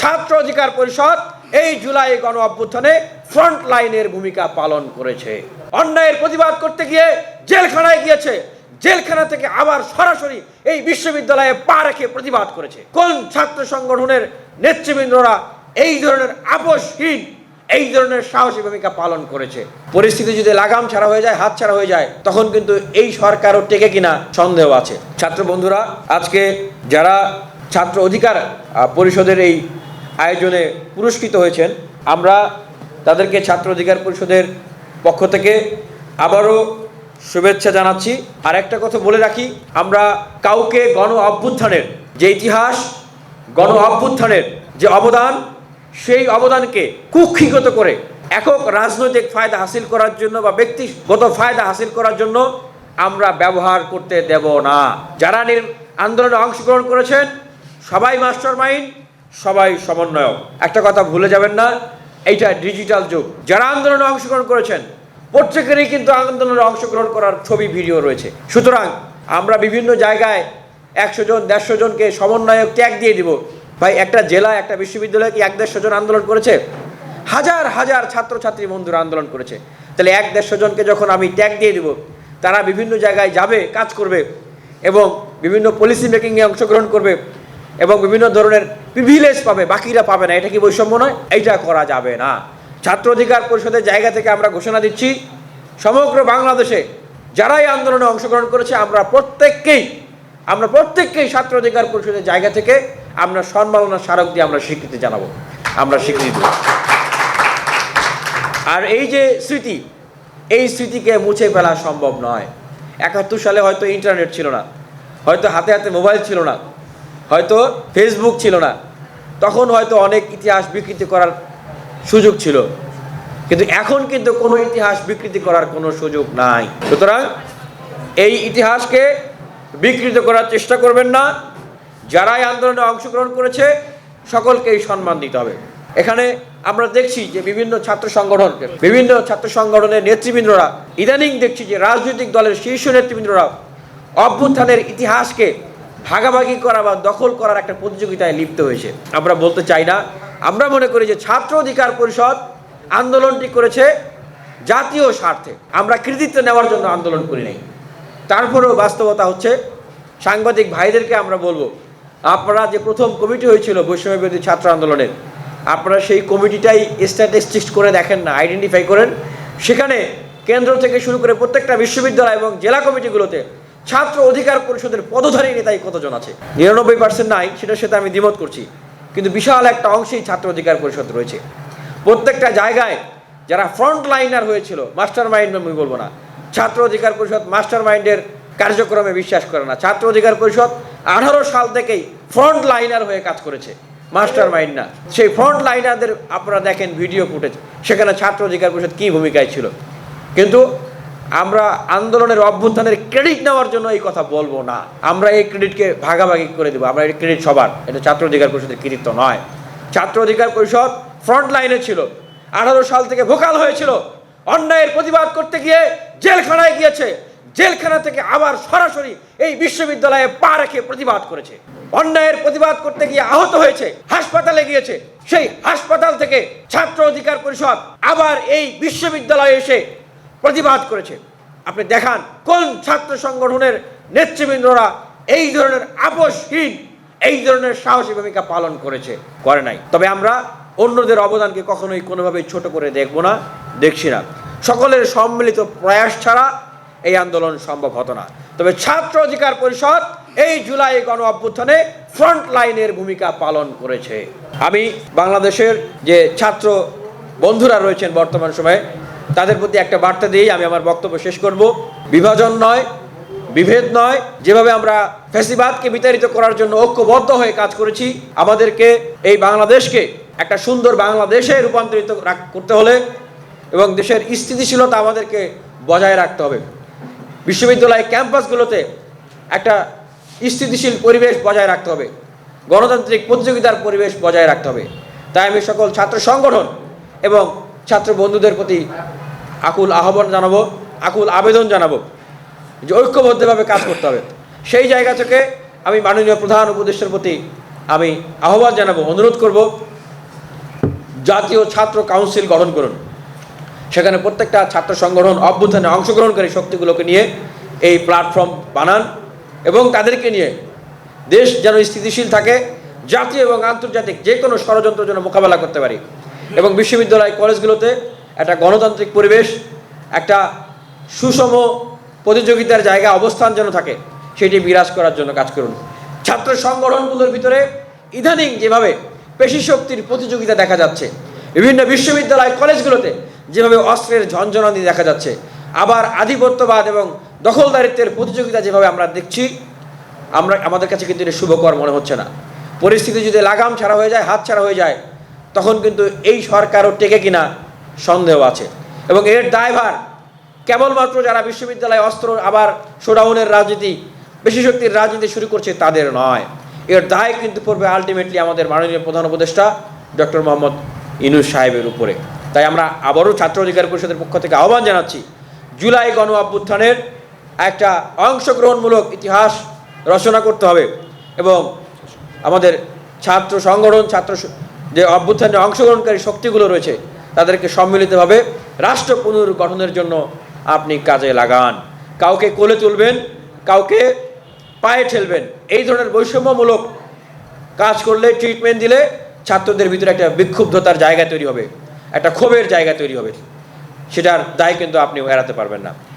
ছাত্র অধিকার পরিষদ এই জুলাই গণ অভ্যুত্থানে ফ্রন্ট লাইনের ভূমিকা পালন করেছে। অন্যায়ের প্রতিবাদ করতে গিয়ে জেলখানায় গিয়েছে। জেলখানা থেকে আবার সরাসরি এই বিশ্ববিদ্যালয়ে পা রেখে প্রতিবাদ করেছে। কোন ছাত্র সংগঠনের নেতৃবৃন্দরা এই ধরনের আপোষহীন, এই ধরনের সাহসী ভূমিকা পালন করেছে? পরিস্থিতি যদি লাগাম ছাড়া হয়ে যায়, হাত ছাড়া হয়ে যায়, তখন কিন্তু এই সরকারও টেকে কিনা সন্দেহ আছে। ছাত্র বন্ধুরা, আজকে যারা ছাত্র অধিকার পরিষদের এই আয়োজনে পুরস্কৃত হয়েছেন। আমরা তাদেরকে ছাত্র অধিকার পরিষদের পক্ষ থেকে আবারও শুভেচ্ছা জানাচ্ছি। আর একটা কথা বলে রাখি, আমরা কাউকে গণ অভ্যুত্থানের যে ইতিহাস, গণ অভ্যুত্থানের যে অবদান, সেই অবদানকে কুক্ষিগত করে একক রাজনৈতিক ফায়দা হাসিল করার জন্য বা ব্যক্তিগত ফায়দা হাসিল করার জন্য আমরা ব্যবহার করতে দেব না। যারা আন্দোলনে অংশগ্রহণ করেছেন, সবাই মাস্টার মাইন্ড সবাই সমন্বয়ক। একটা কথা ভুলে যাবেন না, এইটা ডিজিটাল যুগ। যারা আন্দোলনে অংশগ্রহণ করেছেন, প্রত্যেকেরই কিন্তু আন্দোলনে অংশগ্রহণ করার ছবি, ভিডিও রয়েছে। সুতরাং আমরা বিভিন্ন জায়গায় একশো জন, দেড়শো জনকে সমন্বয়ক ট্যাগ দিয়ে দিব। ভাই, একটা জেলা, একটা বিশ্ববিদ্যালয়ে কি এক দেড়শো জন আন্দোলন করেছে? হাজার হাজার ছাত্রছাত্রী বন্ধুরা আন্দোলন করেছে। তাহলে এক দেড়শো জনকে যখন আমি ট্যাগ দিয়ে দিব, তারা বিভিন্ন জায়গায় যাবে, কাজ করবে এবং বিভিন্ন পলিসি মেকিংয়ে অংশগ্রহণ করবে। এবং বিভিন্ন ধরনের প্রিভিলেজ পাবে, বাকিরা পাবে না, এটা কি বৈষম্য নয়? এইটা করা যাবে না। ছাত্র অধিকার পরিষদের জায়গা থেকে আমরা ঘোষণা দিচ্ছি, সমগ্র বাংলাদেশে যারাই আন্দোলনে অংশগ্রহণ করেছে, আমরা প্রত্যেককেই আমরা প্রত্যেককেই ছাত্র অধিকার পরিষদের জায়গা থেকে আমরা সম্মাননা স্মারক দিয়ে আমরা স্বীকৃতি জানাব, আমরা স্বীকৃতি দেব। আর এই যে স্মৃতি, এই স্মৃতিকে মুছে ফেলা সম্ভব নয়। একাত্তর সালে হয়তো ইন্টারনেট ছিল না, হয়তো হাতে হাতে মোবাইল ছিল না হয়তো ফেসবুক ছিল না। তখন হয়তো অনেক ইতিহাস বিকৃতি করার সুযোগ ছিল। কিন্তু এখন কিন্তু কোনো ইতিহাস বিকৃতি করার কোনো সুযোগ নাই। সুতরাং এই ইতিহাসকে বিকৃত করার চেষ্টা করবেন না। যারাই আন্দোলনে অংশগ্রহণ করেছে, সকলকেই সম্মান দিতে হবে। এখানে আমরা দেখছি যে বিভিন্ন ছাত্র সংগঠন, বিভিন্ন ছাত্র সংগঠনের নেতৃবৃন্দরা, ইদানিং দেখছি যে রাজনৈতিক দলের শীর্ষ নেতৃবৃন্দরা অভ্যুত্থানের ইতিহাসকে ভাগাভাগি করা বা দখল করার একটা প্রতিযোগিতায় লিপ্ত হয়েছে। আমরা বলতে চাই না। আমরা মনে করি যে ছাত্র অধিকার পরিষদ আন্দোলনটি করেছে জাতীয় স্বার্থে। আমরা কৃতিত্ব নেওয়ার জন্য আন্দোলন করি নাই। তারপরেও বাস্তবতা হচ্ছে, সাংবাদিক ভাইদেরকে আমরা বলব, আপনারা যে প্রথম কমিটি হয়েছিল বৈষম্য বিরোধী ছাত্র আন্দোলনের, আপনারা সেই কমিটিটাই স্ট্যাটিস্টিক্স করে দেখেন না আইডেন্টিফাই করেন। সেখানে কেন্দ্র থেকে শুরু করে প্রত্যেকটা বিশ্ববিদ্যালয় এবং জেলা কমিটিগুলোতে ছাত্র অধিকার পরিষদের পদধারী নেতাই কতজন আছে? নিরানব্বই পার্সেন্ট নাই, সেটার সাথে আমি দ্বিমত করছি। কিন্তু বিশাল একটা অংশেই ছাত্র অধিকার পরিষদ রয়েছে। প্রত্যেকটা জায়গায় যারা ফ্রন্ট লাইনার হয়েছিল মাস্টার মাইন্ড আমি বলব না। ছাত্র অধিকার পরিষদ মাস্টার মাইন্ডের কার্যক্রমে বিশ্বাস করে না। ছাত্র অধিকার পরিষদ আঠারো সাল থেকেই ফ্রন্ট লাইনার হয়ে কাজ করেছে মাস্টার মাইন্ড না। সেই ফ্রন্ট লাইনারদের আপনারা দেখেন ভিডিও ফুটেজ সেখানে ছাত্র অধিকার পরিষদ কী ভূমিকায় ছিল। কিন্তু আমরা আন্দোলনের অভ্যুত্থানের ক্রেডিট নেওয়ার জন্য এই কথা বলব না। আমরা এই ক্রেডিটকে ভাগাভাগি করে দেবো। আমরা এই ক্রেডিট সবার। এটা ছাত্র অধিকার পরিষদের কৃতিত্ব নয়। ছাত্র অধিকার পরিষদ ফ্রন্ট লাইনে ছিল। আঠারো সাল থেকে ভোকাল হয়েছিল। অন্যায়ের প্রতিবাদ করতে গিয়ে জেলখানায় গিয়েছে। জেলখানা থেকে আবার সরাসরি এই বিশ্ববিদ্যালয়ে পা রেখে প্রতিবাদ করেছে। অন্যায়ের প্রতিবাদ করতে গিয়ে আহত হয়েছে। হাসপাতালে গিয়েছে। সেই হাসপাতাল থেকে ছাত্র অধিকার পরিষদ আবার এই বিশ্ববিদ্যালয়ে এসে প্রতিবাদ করেছে। আপনি দেখান কোন ছাত্র সংগঠনের নেতৃবৃন্দরা এই ধরনের আপোষহীন, এই ধরনের সাহসী ভূমিকা পালন করেছে, করে নাই। তবে আমরা অন্যদের অবদানকে কখনোই কোনোভাবেই ছোট করে দেখব না, দেখছি না। সকলের সম্মিলিত প্রয়াস ছাড়া এই আন্দোলন সম্ভব হতো না। তবে ছাত্র অধিকার পরিষদ এই জুলাই গণ অভ্যুত্থানে ফ্রন্ট লাইনের ভূমিকা পালন করেছে। আমি বাংলাদেশের যে ছাত্র বন্ধুরা রয়েছেন বর্তমান সময়ে তাদের প্রতি একটা বার্তা দিয়েই আমি আমার বক্তব্য শেষ করব। বিভাজন নয়, বিভেদ নয়, যেভাবে আমরা ফ্যাসিবাদকে বিতাড়িত করার জন্য ঐক্যবদ্ধ হয়ে কাজ করেছি, আমাদেরকে এই বাংলাদেশকে একটা সুন্দর বাংলাদেশে রূপান্তরিত করতে হলে এবং দেশের স্থিতিশীলতা আমাদেরকে বজায় রাখতে হবে। বিশ্ববিদ্যালয় ক্যাম্পাসগুলোতে একটা স্থিতিশীল পরিবেশ বজায় রাখতে হবে। গণতান্ত্রিক প্রতিযোগিতার পরিবেশ বজায় রাখতে হবে। তাই আমি সকল ছাত্র সংগঠন এবং ছাত্র বন্ধুদের প্রতি আকুল আহ্বান জানাব, আকুল আবেদন জানাব যে ঐক্যবদ্ধভাবে কাজ করতে হবে। সেই জায়গা থেকে আমি মাননীয় প্রধান উপদেষ্টার প্রতি আমি আহ্বান জানাব, অনুরোধ করব, জাতীয় ছাত্র কাউন্সিল গঠন করুন। সেখানে প্রত্যেকটা ছাত্র সংগঠন অভ্যুত্থানে অংশগ্রহণকারী শক্তিগুলোকে নিয়ে এই প্ল্যাটফর্ম বানান এবং তাদেরকে নিয়ে দেশ যেন স্থিতিশীল থাকে, জাতীয় এবং আন্তর্জাতিক যে কোনো ষড়যন্ত্রের জন্য মোকাবেলা করতে পারি। এবং বিশ্ববিদ্যালয় কলেজগুলোতে একটা গণতান্ত্রিক পরিবেশ, একটা সুষম প্রতিযোগিতার জায়গা অবস্থান যেন থাকে, সেটি বিরাজ করার জন্য কাজ করুন। ছাত্র সংগঠনগুলোর ভিতরে ইদানিং যেভাবে পেশি শক্তির প্রতিযোগিতা দেখা যাচ্ছে, বিভিন্ন বিশ্ববিদ্যালয় কলেজগুলোতে যেভাবে অস্ত্রের ঝঞ্ঝনানি দেখা যাচ্ছে, আবার আধিপত্যবাদ এবং দখলদারিত্বের প্রতিযোগিতা যেভাবে আমরা দেখছি, আমরা, আমাদের কাছে কিন্তু এটা শুভকর মনে হচ্ছে না। পরিস্থিতি যদি লাগাম ছাড়া হয়ে যায়, হাত ছাড়া হয়ে যায়, তখন কিন্তু এই সরকারও টেকে কিনা সন্দেহ আছে। এবং এর দায়ভার কেবলমাত্র যারা বিশ্ববিদ্যালয়ে অস্ত্র, আবার শোডাউনের রাজনীতি, বেশি শক্তির রাজনীতি শুরু করছে তাদের নয়। এর দায় কিন্তু পড়বে আলটিমেটলি আমাদের মাননীয় প্রধান উপদেষ্টা ডক্টর মোহাম্মদ ইনুস সাহেবের উপরে। তাই আমরা আবারও ছাত্র অধিকার পরিষদের পক্ষ থেকে আহ্বান জানাচ্ছি, জুলাই গণ অভ্যুত্থানের একটা অংশগ্রহণমূলক ইতিহাস রচনা করতে হবে এবং আমাদের ছাত্র সংগঠন, ছাত্র যে অভ্যুত্থানে অংশগ্রহণকারী শক্তিগুলো রয়েছে তাদেরকে সম্মিলিতভাবে রাষ্ট্র পুনর্গঠনের জন্য আপনি কাজে লাগান। কাউকে কোলে তুলবেন, কাউকে পায়ে ঠেলবেন। এই ধরনের বৈষম্যমূলক কাজ করলে ট্রিটমেন্ট দিলে ছাত্রদের ভিতরে একটা বিক্ষুব্ধতার জায়গা তৈরি হবে, একটা ক্ষোভের জায়গা তৈরি হবে। সেটার দায় কিন্তু আপনি এড়াতে পারবেন না।